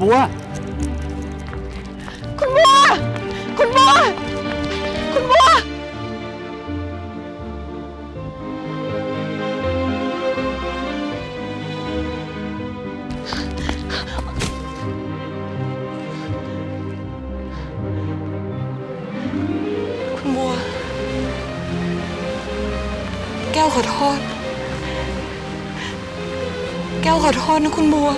บัว คุณบัว คุณบัว คุณบัว คุณบัว แก้วขอโทษ แก้วขอโทษนะคุณบัว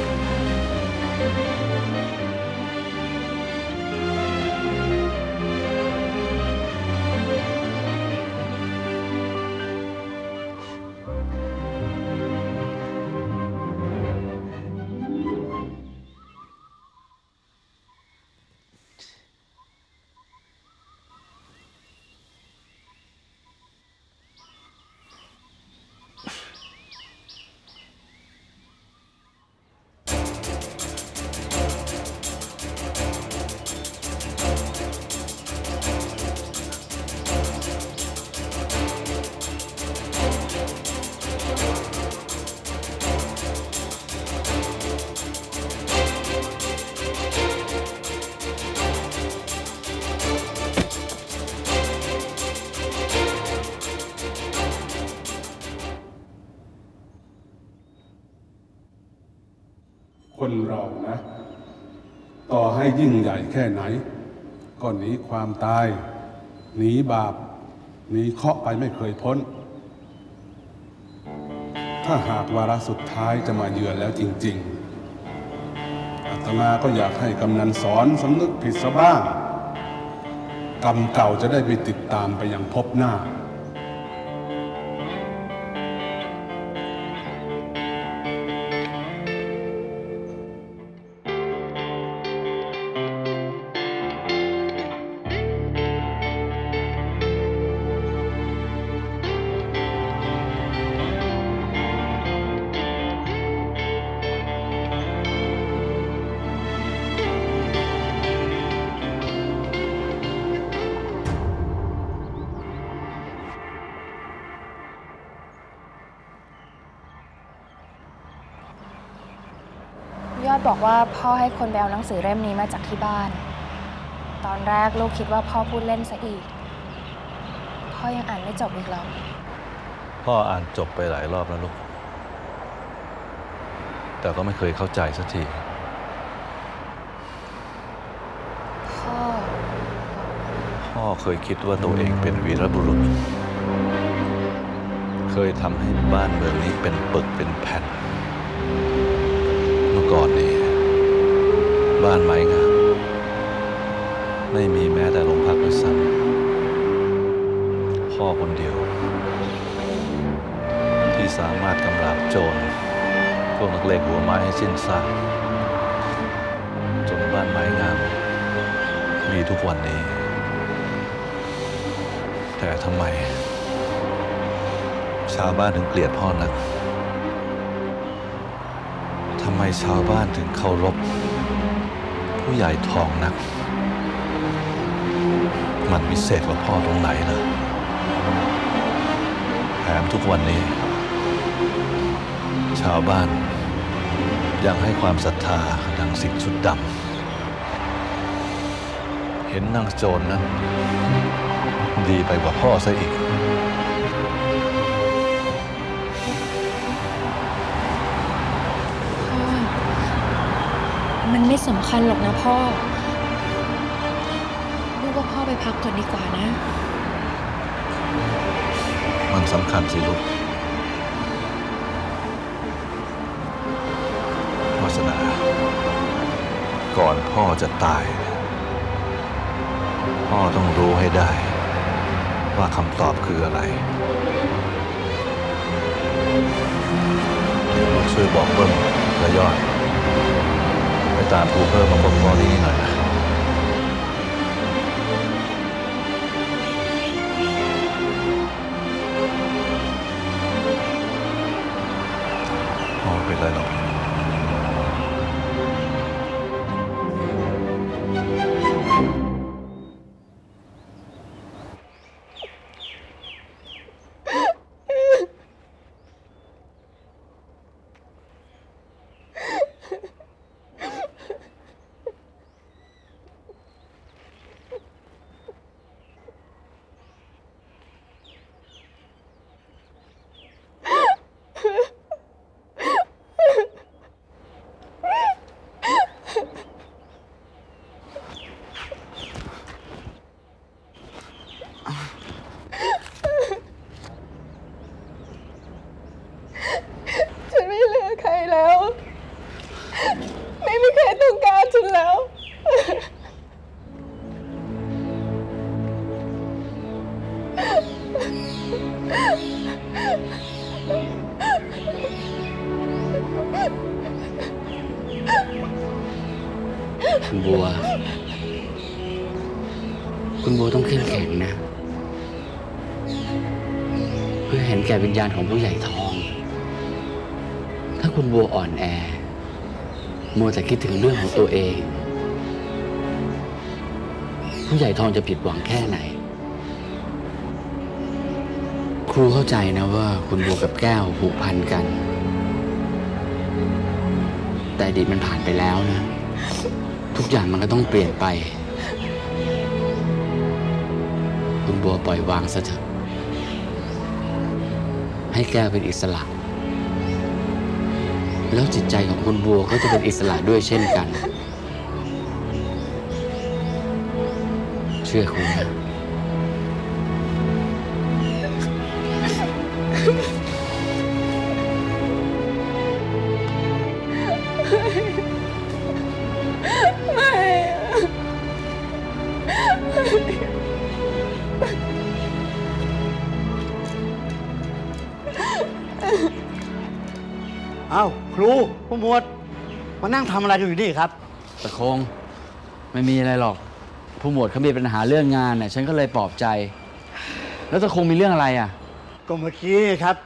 คนเรานะ ต่อให้ยิ่งใหญ่แค่ไหน ก็หนีความตาย หนีบาป หนีเคาะไปไม่เคยพ้น ถ้าหากวาระสุดท้ายจะมาเยือนแล้วจริง ๆอาตมาก็อยากให้กำนันสอนสำนึกผิดซะบ้าง กรรมเก่าจะได้ไปติดตามไปยังพบหน้า บอกว่าพ่อให้คนไปเอาหนังสือเล่มนี้มาจากที่บ้าน ตอนแรกลูกคิดว่าพ่อพูดเล่นซะอีก พ่อยังอ่านไม่จบอีกหรอกพ่ออ่านจบไปหลายรอบแล้วลูก แต่ก็ไม่เคยเข้าใจสักที พ่อ พ่อเคยคิดว่าตัวเองเป็นวีรบุรุษ เคยทำให้บ้านเมืองนี้เป็นปึกเป็นแผ่นเมื่อ ก่อนนี้ บ้านไม้งามไม่มีแม้แต่โรงพักด้วยซ้ำพ่อคนเดียว ที่สามารถกำราบโจรพวกนักเลงหัวไม้ให้สิ้นซากจนบ้านไม้งาม มีทุกวันนี้ แต่ทำไม ชาวบ้านถึงเกลียดพ่อนัก มชาวบ้านถึงเคารพผู้ใหญ่ทองนัก มันวิเศษกว่าพ่อตรงไหนล่ะแถมทุกวันนี้ ชาวบ้าน ยังให้ความศรัทธานางสิงห์ชุดดำ เห็นนางโจรนั้น ดีไปกว่าพ่อซะอีก มันไม่สำคัญหรอกนะพ่อ ลูกว่าพ่อไปพักก่อนดีกว่านะ มันสำคัญสิลูกวาสนา ก่อนพ่อจะตาย พ่อต้องรู้ให้ได้ ว่าคำตอบคืออะไรลูกช่วยบอกเบิ้มและยอด ตามกูเพิ่มมาพบพ่อที่นี่หน่อยนะุณบัว คุณบัวต้องเข้มแข็งนะ เพื่อเห็นแก่วิญญาณของผู้ใหญ่ทอง ถ้าคุณบัวอ่อนแอ มัวแต่คิดถึงเรื่องของตัวเอง ผู้ใหญ่ทองจะผิดหวังแค่ไหน ครูเข้าใจนะว่าคุณบัวกับแก้วผูกพันกัน แต่อดีตมันผ่านไปแล้วนะ ทุกอย่างมันก็ต้องเปลี่ยนไป คุณบัวปล่อยวางซะเถอะ ให้แก้วเป็นอิสระ แล้วจิตใจของคุณบัวก็จะเป็นอิสระด้วยเช่นกัน เชื่อคุณนะ อ้าครูผู้หมวด มานั่งทำอะไรกันอยู่นี่ครับ ตะคงไม่มีอะไรหรอก ผู้หมวดเขามีปัญหาเรื่องงานน่ะฉันก็เลยปลอบใจ แล้วตะคงมีเรื่องอะไรอะ ก็เมื่อกี้ครับ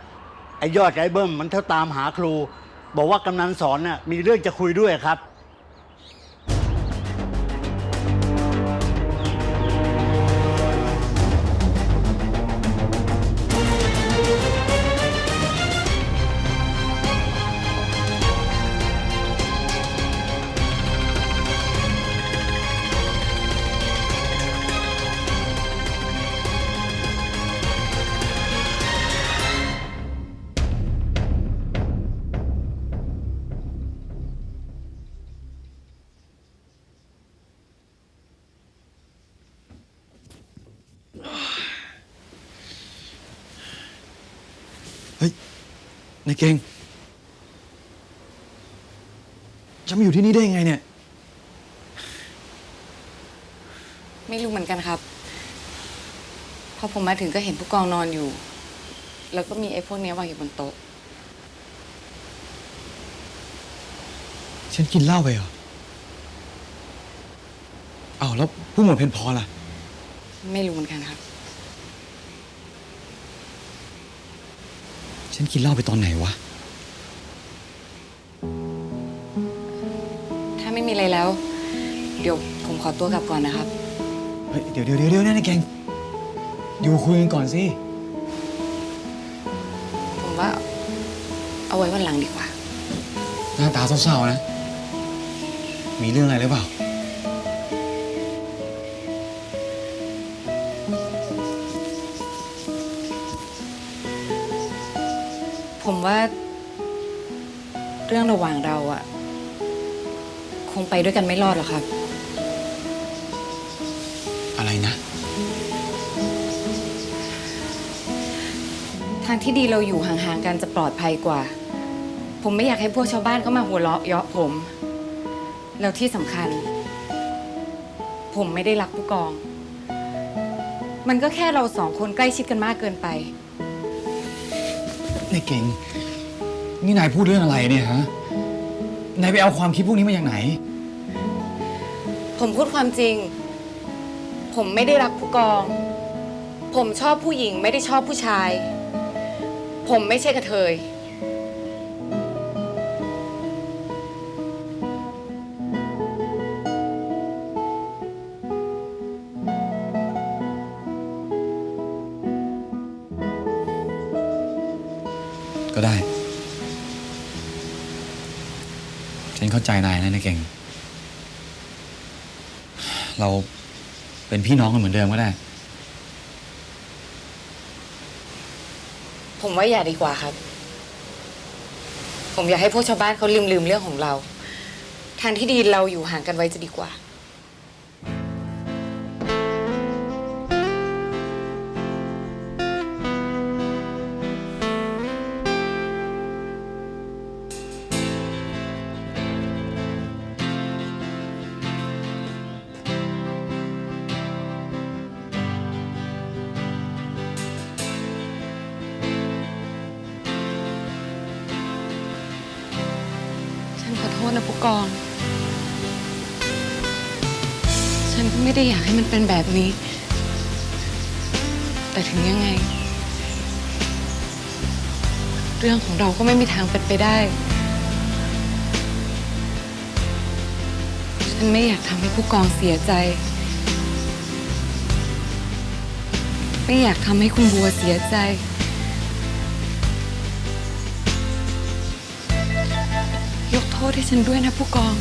ไอ้ยอดกับไอ้เบิ้มมันเท่าตามหาครู บอกว่ากำนันสอนน่ะมีเรื่องจะคุยด้วยครับ นายเก่งจะมาอยู่ที่นี่ได้ยังไงเนี่ย ไม่รู้เหมือนกันครับ พอผมมาถึงก็เห็นผู้กองนอนอยู่ แล้วก็มีไอ้พวกเนี้ยวางอยู่บนโต๊ะ ฉันกินเหล้าไปเหรออ้าวแล้วผู้หมวดเพนพอล่ะ ไม่รู้เหมือนกันครับ ฉันกินเหล้าไปตอนไหนวะ ถ้าไม่มีอะไรแล้ว เดี๋ยวผมขอตัวกลับก่อนนะครับ เฮ้ย เดี๋ยวเดี๋ยวเดี๋ยวเดี๋ยวนายเก่งอยู่คุยกันก่อนสิ ผมว่าเอาไว้วันหลังดีกว่า หน้าตาเศร้าๆนะ มีเรื่องอะไรหรือเปล่า ว่า เรื่องระหว่างเราอะคงไปด้วยกันไม่รอดหรอกครับ อะไรนะ ทางที่ดีเราอยู่ห่างๆกันจะปลอดภัยกว่า ผมไม่อยากให้พวกชาวบ้านเข้ามาหัวเราะเยาะผม แล้วที่สำคัญ ผมไม่ได้รักผู้กอง มันก็แค่เราสองคนใกล้ชิดกันมากเกินไปนายเก่ง นี่นายพูดเรื่องอะไรเนี่ยฮะ นายไปเอาความคิดพวกนี้มาจากไหน ผมพูดความจริง ผมไม่ได้รักผู้กอง ผมชอบผู้หญิงไม่ได้ชอบผู้ชาย ผมไม่ใช่กระเทย ก็ได้ ฉันเข้าใจนายนะนายเก่ง เราเป็นพี่น้องกันเหมือนเดิมก็ได้ ผมว่าอย่าดีกว่าครับ ผมอยากให้พวกชาวบ้านเขาลืมลืมเรื่องของเรา ทางที่ดีเราอยู่ห่างกันไว้จะดีกว่า ษนะผู้กอง ฉันไม่ได้อยากให้มันเป็นแบบนี้ แต่ถึงยังไง เรื่องของเราก็ไม่มีทางเป็นไปได้ ฉันไม่อยากทำให้ผู้กองเสียใจ ไม่อยากทำให้คุณบัวเสียใจ ษให้ฉันด้วยนะผู้กอง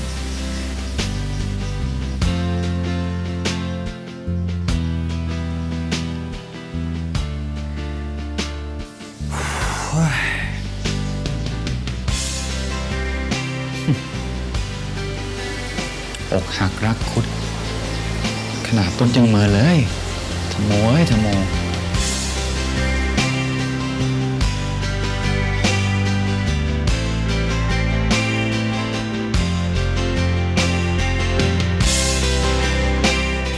อกหักรักคุด ขนาดต้นจังเมอเลยทำโมเอ้ยทำโม